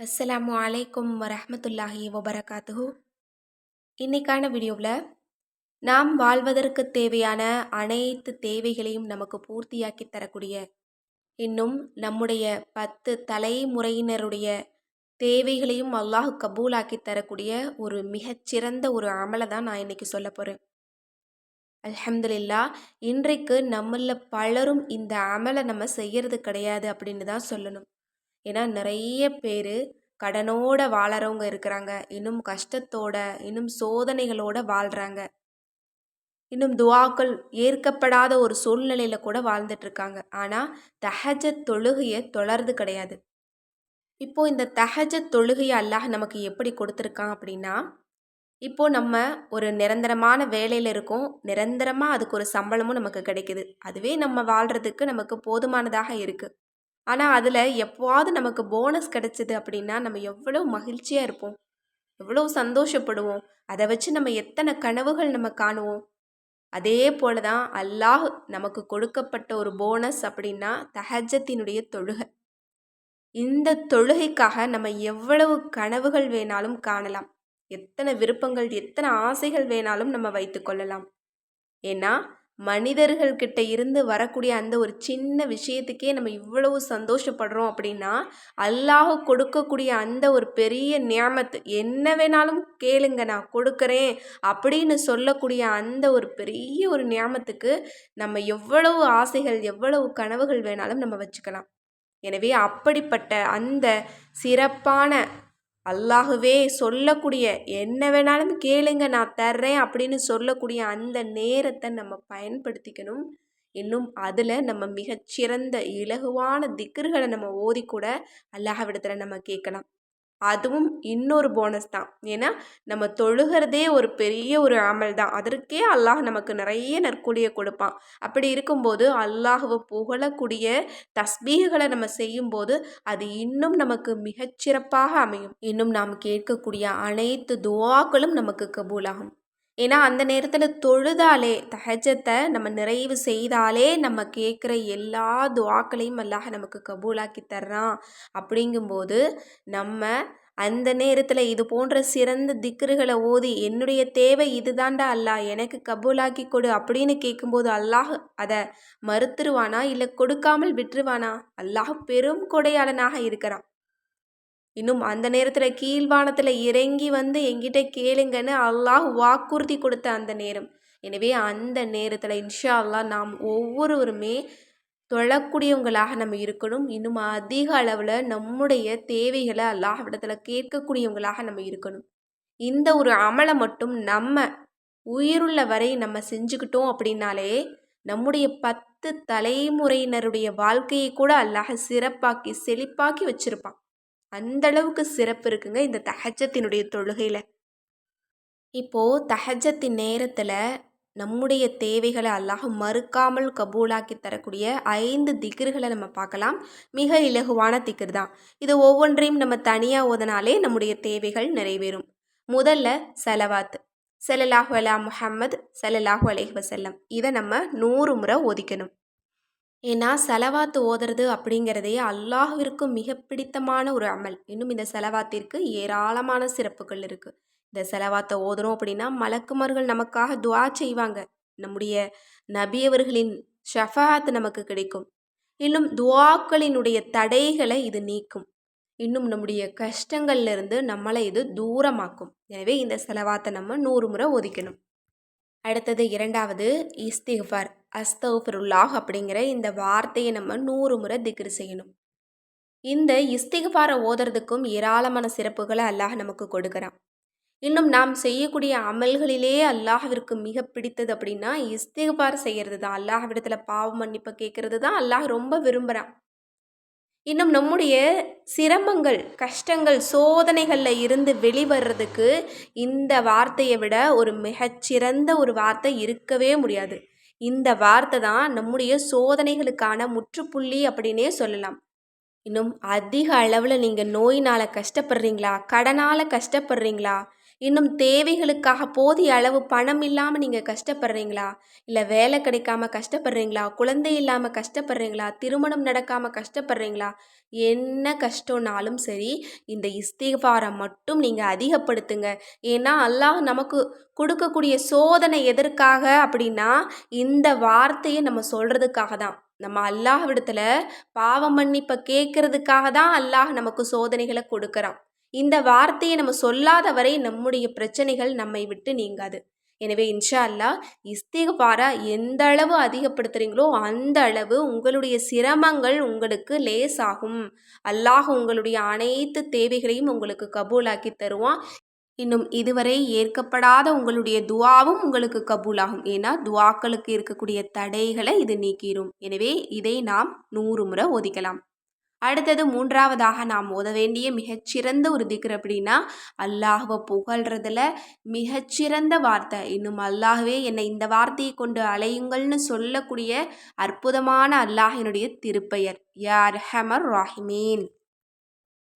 அஸ்ஸலாமு அலைக்கும் வரஹ்மத்துல்லாஹி வபரகாத்துஹு. இன்னைக்கான வீடியோவில் நாம் வாழ்வதற்கு தேவையான அனைத்து தேவைகளையும் நமக்கு பூர்த்தியாக்கி தரக்கூடிய இன்னும் நம்முடைய பத்து தலைமுறையினருடைய தேவைகளையும் அல்லாஹ் கபூலாக்கி தரக்கூடிய ஒரு மிகச்சிறந்த ஒரு அமலை தான் நான் இன்னைக்கு சொல்ல போகிறேன் அலமதுல்லா இன்றைக்கு நம்மள பலரும் இந்த அமலை நம்ம செய்யறது கிடையாது அப்படின்னு தான் சொல்லணும். ஏன்னா நிறைய பேர் கடனோட வாழறவங்க இருக்கிறாங்க. இன்னும் கஷ்டத்தோட இன்னும் சோதனைகளோட வாழ்கிறாங்க இன்னும் துவாக்கள் ஏற்கப்படாத ஒரு சூழ்நிலையில் கூட வாழ்ந்துட்டுருக்காங்க ஆனால் தஹஜத் தொழுகையை தொடர்ந்து கிடையாது. இப்போ இந்த தஹஜத் தொழுகையை அல்லாஹ் நமக்கு எப்படி கொடுத்துருக்கான் அப்படின்னா இப்போ நம்ம ஒரு நிரந்தரமான வேலையில் இருக்கோம். நிரந்தரமாக அதுக்கு ஒரு சம்பளமும் நமக்கு கிடைக்குது. அதுவே நம்ம வாழ்கிறதுக்கு நமக்கு போதுமானதாக இருக்குது ஆனால் அதில் எப்போவாவது நமக்கு போனஸ் கிடைச்சிது அப்படின்னா நம்ம எவ்வளோ மகிழ்ச்சியாக இருப்போம். எவ்வளோ சந்தோஷப்படுவோம். அதை வச்சு நம்ம எத்தனை கனவுகள் நம்ம காணுவோம். அதே போல தான் அல்லாஹ் நமக்கு கொடுக்கப்பட்ட ஒரு போனஸ் அப்படின்னா தஹஜத்தினுடைய தொழுகை. இந்த தொழுகைக்காக நம்ம எவ்வளவு கனவுகள் வேணாலும் காணலாம். எத்தனை விருப்பங்கள் எத்தனை ஆசைகள் வேணாலும் நம்ம வைத்து கொள்ளலாம். ஏன்னா மனிதர்கள்கிட்ட இருந்து வரக்கூடிய அந்த ஒரு சின்ன விஷயத்துக்கே நம்ம இவ்வளவு சந்தோஷப்படுறோம் அப்படின்னா அல்லாஹ் கொடுக்கக்கூடிய அந்த ஒரு பெரிய நியமத்து என்ன வேணாலும் கேளுங்க நான் கொடுக்குறேன் அப்படின்னு சொல்லக்கூடிய அந்த ஒரு பெரிய ஒரு நியாமத்துக்கு நம்ம எவ்வளவு ஆசைகள் எவ்வளவு கனவுகள் வேணாலும் நம்ம வச்சுக்கலாம். எனவே அப்படிப்பட்ட அந்த சிறப்பான அல்லாகவே சொல்லக்கூடிய என்ன வேணாலும் கேளுங்க நான் தர்றேன் அப்படின்னு சொல்லக்கூடிய அந்த நேரத்தை நம்ம பயன்படுத்திக்கணும். இன்னும் அதில் நம்ம மிகச்சிறந்த இலகுவான திக்கர்களை நம்ம ஓதிக்கூட அல்லாஹ்விடத்தில் நம்ம கேட்கலாம். அதுவும் இன்னொரு போனஸ் தான். ஏன்னா நம்ம தொழுகிறதே ஒரு பெரிய ஒரு அமல் தான். அதற்கே அல்லாஹ் நமக்கு நிறைய நற்கூலியை கொடுப்பான். அப்படி இருக்கும்போது அல்லாஹுவை புகழக்கூடிய தஸ்பீகளை நம்ம செய்யும்போது அது இன்னும் நமக்கு மிகச்சிறப்பாக அமையும். இன்னும் நாம் கேட்கக்கூடிய அனைத்து துவாக்களும் நமக்கு கபூலாகும். ஏன்னா அந்த நேரத்தில் தொழுதாலே தஹஜத்தை நம்ம நிறைவு செய்தாலே நம்ம கேட்குற எல்லா துவாக்களையும் அல்லாஹ் நமக்கு கபூலாக்கி தர்றான். அப்படிங்கும்போது நம்ம அந்த நேரத்தில் இது போன்ற சிறந்த திக்ருகளை ஓதி என்னுடைய தேவை இதுதாண்டா அல்லாஹ் எனக்கு கபூலாக்கி கொடு அப்படின்னு கேட்கும்போது அல்லாஹ் அதை மறுத்துருவானா? இல்லை கொடுக்காமல் விட்டுருவானா? அல்லாஹ் பெரும் கொடையாளனாக இருக்கிறான். இன்னும் அந்த நேரத்தில் கீழ்வானத்தில் இறங்கி வந்து எங்கிட்ட கேளுங்கன்னு அல்லாஹ் வாக்குறுதி கொடுத்த அந்த நேரம். எனவே அந்த நேரத்தில் இன்ஷா அல்லா நாம் ஒவ்வொருவருமே தொழக்கூடியவங்களாக நம்ம இருக்கணும். இன்னும் அதிக அளவில் நம்முடைய தேவைகளை அல்லாஹ்விடத்தில் கேட்கக்கூடியவங்களாக நம்ம இருக்கணும். இந்த ஒரு அமலை மட்டும் நம்ம உயிருள்ள வரை நம்ம செஞ்சுக்கிட்டோம் அப்படின்னாலே நம்முடைய பத்து தலைமுறையினருடைய வாழ்க்கையை கூட அல்லாஹ் சிறப்பாக்கி செழிப்பாக்கி வச்சிருப்பான். அந்த அளவுக்கு சிறப்பு இருக்குங்க இந்த தஹஜத்தினுடைய தொழுகையில். இப்போது தஹஜத்தின் நேரத்தில் நம்முடைய தேவைகளை அல்லாஹ் மறுக்காமல் கபூலாக்கி தரக்கூடிய ஐந்து திகிர்களை நம்ம பார்க்கலாம். மிக இலகுவான திகிர் தான். இது ஒவ்வொன்றையும் நம்ம தனியாக ஓதனாலே நம்முடைய தேவைகள் நிறைவேறும். முதல்ல செலவாத் செலலாஹு அலா முஹம்மது செலலாஹு அலேஹ் வசல்லம் இதை நம்ம நூறு முறை ஒதிக்கணும் ஏன்னா செலவாத்து ஓதுறது அப்படிங்கிறதே அல்லாஹ்விற்கு மிக பிடித்தமான ஒரு அமல். இன்னும் இந்த செலவாத்திற்கு ஏராளமான சிறப்புகள் இருக்குது இந்த செலவாத்தை ஓதுறோம் அப்படின்னா மலக்குமார்கள் நமக்காக துவா செய்வாங்க. நம்முடைய நபியவர்களின் ஷஃபாத் நமக்கு கிடைக்கும். இன்னும் துவாக்களினுடைய தடைகளை இது நீக்கும். இன்னும் நம்முடைய கஷ்டங்கள்லேருந்து நம்மளை இது தூரமாக்கும். எனவே இந்த செலவாத்தை நம்ம நூறு முறை ஒதுக்கணும் அடுத்தது இரண்டாவது இஸ்திஃபார் அஸ்தகுஃபருல்லாஹ் அப்படிங்கிற இந்த வார்த்தையை நம்ம நூறு முறை திக்ரு செய்யணும். இந்த இஸ்திஃபாரை ஓதுறதுக்கும் ஏராளமான சிறப்புகளை அல்லாஹ் நமக்கு கொடுக்குறான். இன்னும் நாம் செய்யக்கூடிய அமல்களிலே அல்லாஹ்விற்கு மிக பிடித்தது அப்படின்னா இஸ்திஃபார் செய்கிறது தான் அல்லாஹ்விடத்தில் பாவ மன்னிப்பை கேட்கறது தான் அல்லாஹ் ரொம்ப விரும்புகிறான் இன்னும் நம்முடைய சிரமங்கள் கஷ்டங்கள் சோதனைகளில் இருந்து வெளிவர்றதுக்கு இந்த வார்த்தையை விட ஒரு மிகச்சிறந்த ஒரு வார்த்தை இருக்கவே முடியாது. இந்த வார்த்தை தான் நம்முடைய சோதனைகளுக்கான முற்றுப்புள்ளி அப்படின்னே சொல்லலாம். இன்னும் அதிக அளவில் நீங்கள் நோயினால் கஷ்டப்படுறீங்களா? கடனால் கஷ்டப்படுறீங்களா? இன்னும் தேவைகளுக்காக போதிய அளவு பணம் இல்லாமல் நீங்கள் கஷ்டப்படுறீங்களா? இல்லை வேலை கிடைக்காம கஷ்டப்படுறீங்களா? குழந்தை இல்லாமல் கஷ்டப்படுறீங்களா? திருமணம் நடக்காமல் கஷ்டப்படுறீங்களா? என்ன கஷ்டம்னாலும் சரி இந்த இஸ்திகாரம் மட்டும் நீங்கள் அதிகப்படுத்துங்க. ஏன்னா அல்லாஹ் நமக்கு கொடுக்கக்கூடிய சோதனை எதற்காக அப்படின்னா இந்த வார்த்தையை நம்ம சொல்கிறதுக்காக தான். நம்ம அல்லாஹ் விடத்தில் பாவ மன்னிப்பை கேட்கறதுக்காக தான் அல்லாஹ் நமக்கு சோதனைகளை கொடுக்குறான். இந்த வார்த்தையை நம்ம சொல்லாத வரை நம்முடைய பிரச்சனைகள் நம்மை விட்டு நீங்காது. எனவே இன்ஷா அல்லா இஸ்திகபாரா எந்த அளவு அதிகப்படுத்துகிறீங்களோ அந்த அளவு உங்களுடைய சிரமங்கள் உங்களுக்கு லேசாகும். அல்லாஹ் உங்களுடைய அனைத்து தேவைகளையும் உங்களுக்கு கபூலாக்கி தருவான். இன்னும் இதுவரை ஏற்கப்படாத உங்களுடைய துவாவும் உங்களுக்கு கபூலாகும். ஏன்னா துவாக்களுக்கு இருக்கக்கூடிய தடைகளை இது நீக்கிடும் எனவே இதை நாம் நூறு முறை ஒதுக்கலாம் அடுத்தது மூன்றாவதாக நாம் ஓத வேண்டிய மிகச்சிறந்த ஒரு திக்ர் அப்படின்னா அல்லாஹுவை புகழ்றதுல மிகச்சிறந்த வார்த்தை. இன்னும் அல்லாஹுவே என்னை இந்த வார்த்தையை கொண்டு அலையுங்கள்னு சொல்லக்கூடிய அற்புதமான அல்லாஹினுடைய திருப்பெயர். யார் ஹமர் ராஹிமீன்.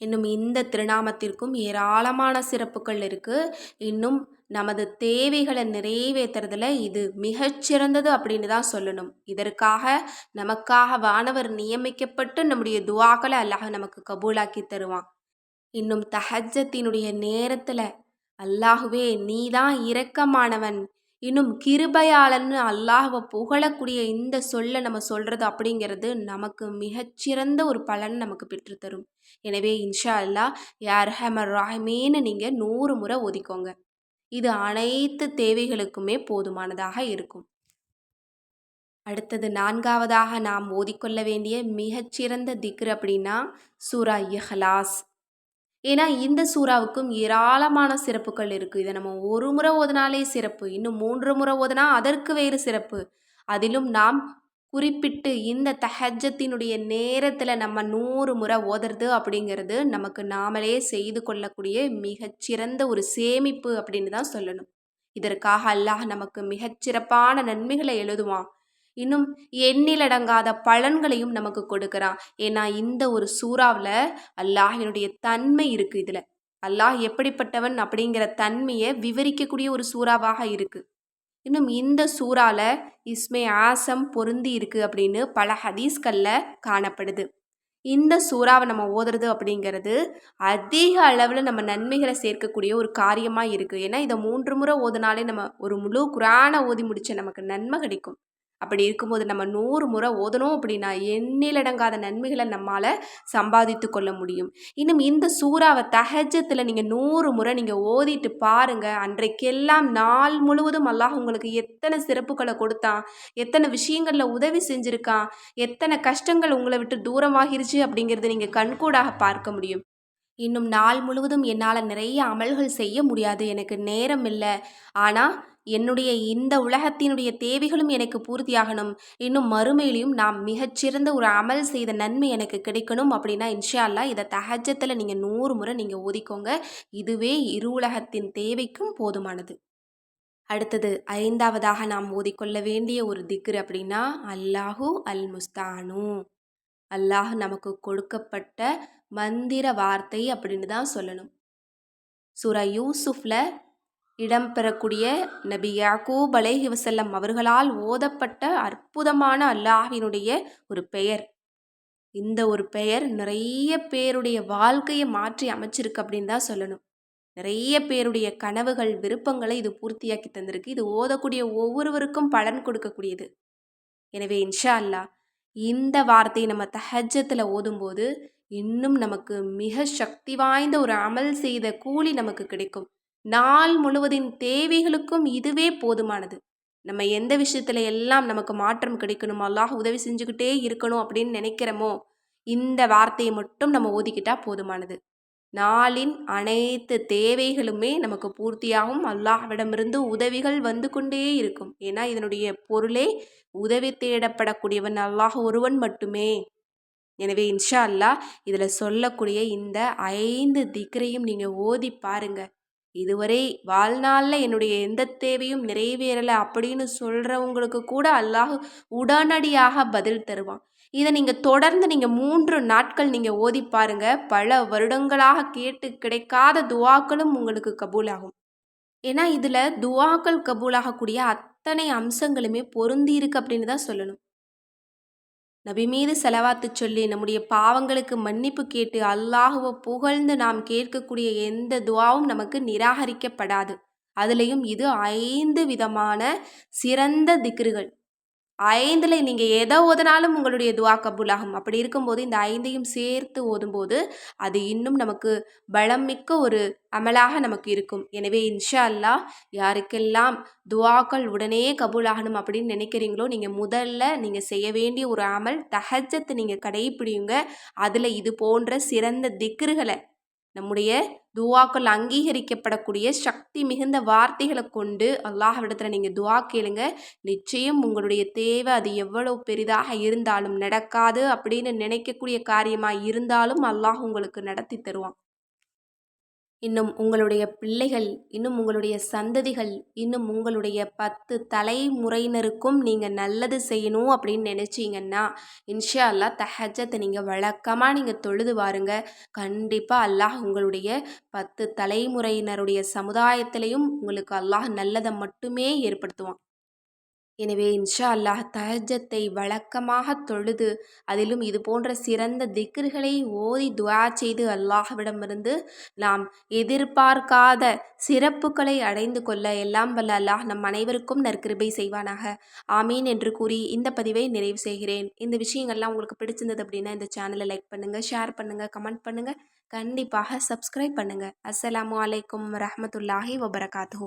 இன்னும் இந்த திருநாமத்திற்கும் ஏராளமான சிறப்புகள் இருக்குது இன்னும் நமது தேவைகளை நிறைவேற்றுறதுல இது மிகச்சிறந்தது அப்படின்னு தான் சொல்லணும். இதற்காக நமக்காக வானவர் நியமிக்கப்பட்டு நம்முடைய துவாக்களை அல்லாஹ் நமக்கு கபூலாக்கி தருவான். இன்னும் தஹஜத்தினுடைய நேரத்தில் அல்லாஹுவே நீ தான் இரக்கமானவன். இன்னும் கிருபையாளன்னு அல்லாஹுவை புகழக்கூடிய இந்த சொல்லை நம்ம சொல்கிறது அப்படிங்கிறது நமக்கு மிகச்சிறந்த ஒரு பலன் நமக்கு பெற்றுத்தரும். எனவே இன்ஷா அல்லா யார் ஹமர் ராஹிமேன்னு நீங்கள் நூறு முறை ஒதுக்கோங்க. இது அனைத்து தேவைகளுக்குமே போதுமானதாக இருக்கும். அடுத்தது நான்காவதாக நாம் ஓதிக்கொள்ள வேண்டிய மிகச்சிறந்த திக்ரு அப்படின்னா சூரா இஹ்லாஸ். ஏன்னா இந்த சூறாவுக்கும் ஏராளமான சிறப்புகள் இருக்குது இதை நம்ம ஒரு முறை ஓதினாலே சிறப்பு. இன்னும் மூன்று முறை ஓதினா அதற்கு வேறு சிறப்பு. அதிலும் நாம் குறிப்பிட்டு இந்த தஹஜத்தினுடைய நேரத்தில் நம்ம நூறு முறை ஓதுறது அப்படிங்கிறது நமக்கு நாமளே செய்து கொள்ளக்கூடிய மிகச்சிறந்த ஒரு சேமிப்பு அப்படின்னு தான் சொல்லணும். இதற்காக அல்லாஹ் நமக்கு மிகச்சிறப்பான நன்மைகளை எழுதுவான். இன்னும் எண்ணிலடங்காத பலன்களையும் நமக்கு கொடுக்குறான் ஏன்னா இந்த ஒரு சூறாவில் அல்லாஹினுடைய தன்மை இருக்குது இதில். அல்லாஹ் எப்படிப்பட்டவன் அப்படிங்கிற தன்மையை விவரிக்கக்கூடிய ஒரு சூறாவாக இருக்குது இன்னும் இந்த சூறால இஸ்மே ஆசம் பொருந்தி இருக்குது அப்படின்னு பல ஹதீஸ்களில் காணப்படுது. இந்த சூறாவை நம்ம ஓதுறது அப்படிங்கிறது அதிக அளவில் நம்ம நன்மைகளை சேர்க்கக்கூடிய ஒரு காரியமாக இருக்குது ஏன்னா இதை மூன்று முறை ஓதுனாலே நம்ம ஒரு முழு குரானை ஓதி முடிச்ச நமக்கு நன்மை கிடைக்கும். அப்படி இருக்கும்போது நம்ம நூறு முறை ஓதணும் அப்படின்னா எண்ணிலடங்காத நன்மைகளை நம்மால் சம்பாதித்து கொள்ள முடியும். இன்னும் இந்த சூறாவை தகஜத்தில் நீங்கள் நூறு முறை நீங்கள் ஓதிட்டு பாருங்கள் அன்றைக்கெல்லாம் நாள் முழுவதும் அல்லாஹ் உங்களுக்கு எத்தனை சிறப்புகளை கொடுத்தான் எத்தனை விஷயங்களில் உதவி செஞ்சுருக்கான் எத்தனை கஷ்டங்கள் உங்களை விட்டு தூரமாகிருச்சு அப்படிங்கிறத நீங்கள் கண்கூடாக பார்க்க முடியும். இன்னும் நாள் முழுவதும் என்னால் நிறைய அமல்கள் செய்ய முடியாது. எனக்கு நேரம் இல்லை. ஆனால் என்னுடைய இந்த உலகத்தினுடைய தேவைகளும் எனக்கு பூர்த்தியாகணும். இன்னும் மறுமையிலையும் நாம் மிகச்சிறந்த ஒரு அமல் செய்த நன்மை எனக்கு கிடைக்கணும் அப்படின்னா இன்ஷா அல்லா இதை தகஜத்தில் நீங்கள் நூறு முறை நீங்கள் ஒதுக்கோங்க இதுவே இரு உலகத்தின் தேவைக்கும் போதுமானது. அடுத்தது ஐந்தாவதாக நாம் ஓதிக்கொள்ள வேண்டிய ஒரு திக்ரு அப்படின்னா அல்லாஹூ அல் முஸ்தானு அல்லாஹ் நமக்கு கொடுக்கப்பட்ட மந்திர வார்த்தை அப்படின்னு தான் சொல்லணும். சூரா யூசுஃபில் இடம்பெறக்கூடிய நபி யாக்கூப் அலேஹி வசல்லம் அவர்களால் ஓதப்பட்ட அற்புதமான அல்லாஹினுடைய ஒரு பெயர். இந்த ஒரு பெயர் நிறைய பேருடைய வாழ்க்கையை மாற்றி அமைச்சிருக்கு அப்படின்னு தான் சொல்லணும். நிறைய பேருடைய கனவுகள் விருப்பங்களை இது பூர்த்தியாக்கி தந்திருக்கு. இது ஓதக்கூடிய ஒவ்வொருவருக்கும் பலன் கொடுக்கக்கூடியது. எனவே இன்ஷா அல்லா இந்த வார்த்தையை நம்ம தஹஜத்தில் ஓதும்போது இன்னும் நமக்கு மிக சக்தி வாய்ந்த ஒரு அமல் செய்த கூலி நமக்கு கிடைக்கும். நாள் முழுவதின் தேவைகளுக்கும் இதுவே போதுமானது. நம்ம எந்த விஷயத்துல எல்லாம் நமக்கு மாற்றம் கிடைக்கணும் அல்லாஹ் உதவி செஞ்சுக்கிட்டே இருக்கணும் அப்படின்னு நினைக்கிறோமோ இந்த வார்த்தையை மட்டும் நம்ம ஓதிக்கிட்டா போதுமானது. நாளின் அனைத்து தேவைகளுமே நமக்கு பூர்த்தியாகும். அல்லாஹ்விடமிருந்து உதவிகள் வந்து கொண்டே இருக்கும். ஏன்னா இதனுடைய பொருளே உதவி தேடப்படக்கூடியவன் அல்லாஹ் ஒருவன் மட்டுமே. எனவே இன்ஷா அல்லாஹ் இதில் சொல்லக்கூடிய இந்த ஐந்து திக்ரையும் நீங்கள் ஓதி பாருங்கள் இதுவரை வாழ்நாளில் என்னுடைய எந்த தேவையும் நிறைவேறலை அப்படின்னு சொல்கிறவங்களுக்கு கூட அல்லாஹ் உடனடியாக பதில் தருவான். இதை நீங்கள் தொடர்ந்து நீங்கள் மூன்று நாட்கள் நீங்கள் ஓதி பாருங்கள் பல வருடங்களாக கேட்டு கிடைக்காத துவாக்களும் உங்களுக்கு கபூலாகும். ஏன்னா இதில் துவாக்கள் கபூலாகக்கூடிய அத்தனை அம்சங்களுமே பொருந்தி இருக்கு அப்படின்னு தான் சொல்லணும். நபி மீது செலவாத்து சொல்லி நம்முடைய பாவங்களுக்கு மன்னிப்பு கேட்டு அல்லாஹுவை புகழ்ந்து நாம் கேட்கக்கூடிய எந்த துவாவும் நமக்கு நிராகரிக்கப்படாது. அதுலேயும் இது ஐந்து விதமான சிறந்த திக்ருகள். ஐந்தில் நீங்கள் எதை ஓதினாலும் உங்களுடைய துவா கபூலாகும். அப்படி இருக்கும்போது இந்த ஐந்தையும் சேர்த்து ஓதும்போது அது இன்னும் நமக்கு பலம் மிக்க ஒரு அமலாக நமக்கு இருக்கும். எனவே இன்ஷா அல்லா யாருக்கெல்லாம் துவாக்கள் உடனே கபூலாகணும் அப்படின்னு நினைக்கிறீங்களோ நீங்கள் முதல்ல நீங்கள் செய்ய வேண்டிய ஒரு அமல் தஹஜத்தை நீங்கள் கடைப்பிடிங்க அதில் இது போன்ற சிறந்த திக்ருகளை நம்முடைய துவாக்கள் அங்கீகரிக்கப்படக்கூடிய சக்தி மிகுந்த வார்த்தைகளை கொண்டு அல்லாஹ்விடத்தில் நீங்கள் துவா கேளுங்க. நிச்சயம் உங்களுடைய தேவை அது எவ்வளோ பெரிதாக இருந்தாலும் நடக்காது அப்படின்னு நினைக்கக்கூடிய காரியமாக இருந்தாலும் அல்லாஹ் உங்களுக்கு நடத்தி தருவான். இன்னும் உங்களுடைய பிள்ளைகள் இன்னும் உங்களுடைய சந்ததிகள் இன்னும் உங்களுடைய பத்து தலைமுறையினருக்கும் நீங்கள் நல்லது செய்யணும் அப்படின்னு நினச்சிங்கன்னா இன்ஷா அல்லாஹ் தஹஜத்தை நீங்கள் வழக்கமாக நீங்கள் தொழுது வாருங்க. கண்டிப்பாக அல்லாஹ் உங்களுடைய பத்து தலைமுறையினருடைய சமுதாயத்திலையும் உங்களுக்கு அல்லாஹ் நல்லதை மட்டுமே ஏற்படுத்துவான். எனவே இன்ஷா அல்லாஹ் தஹஜத்தை வழக்கமாக தொழுது அதிலும் இது போன்ற சிறந்த திக்ர்களை ஓதி துவா செய்து அல்லாஹ்விடமிருந்து நாம் எதிர்பார்க்காத சிறப்புகளை அடைந்து கொள்ள எல்லாம் வல்ல அல்லாஹ் நம் அனைவருக்கும் நற்கிருபை செய்வானாக. ஆமீன் என்று கூறி இந்த பதிவை நிறைவு செய்கிறேன். இந்த விஷயங்கள்லாம் உங்களுக்கு பிடிச்சிருந்தது அப்படின்னா இந்த சேனலை லைக் பண்ணுங்கள் ஷேர் பண்ணுங்கள் கமெண்ட் பண்ணுங்கள் கண்டிப்பாக சப்ஸ்கிரைப் பண்ணுங்கள் அஸ்ஸலாமு அலைக்கும் ரஹமத்துல்லாஹி வபரகாத்து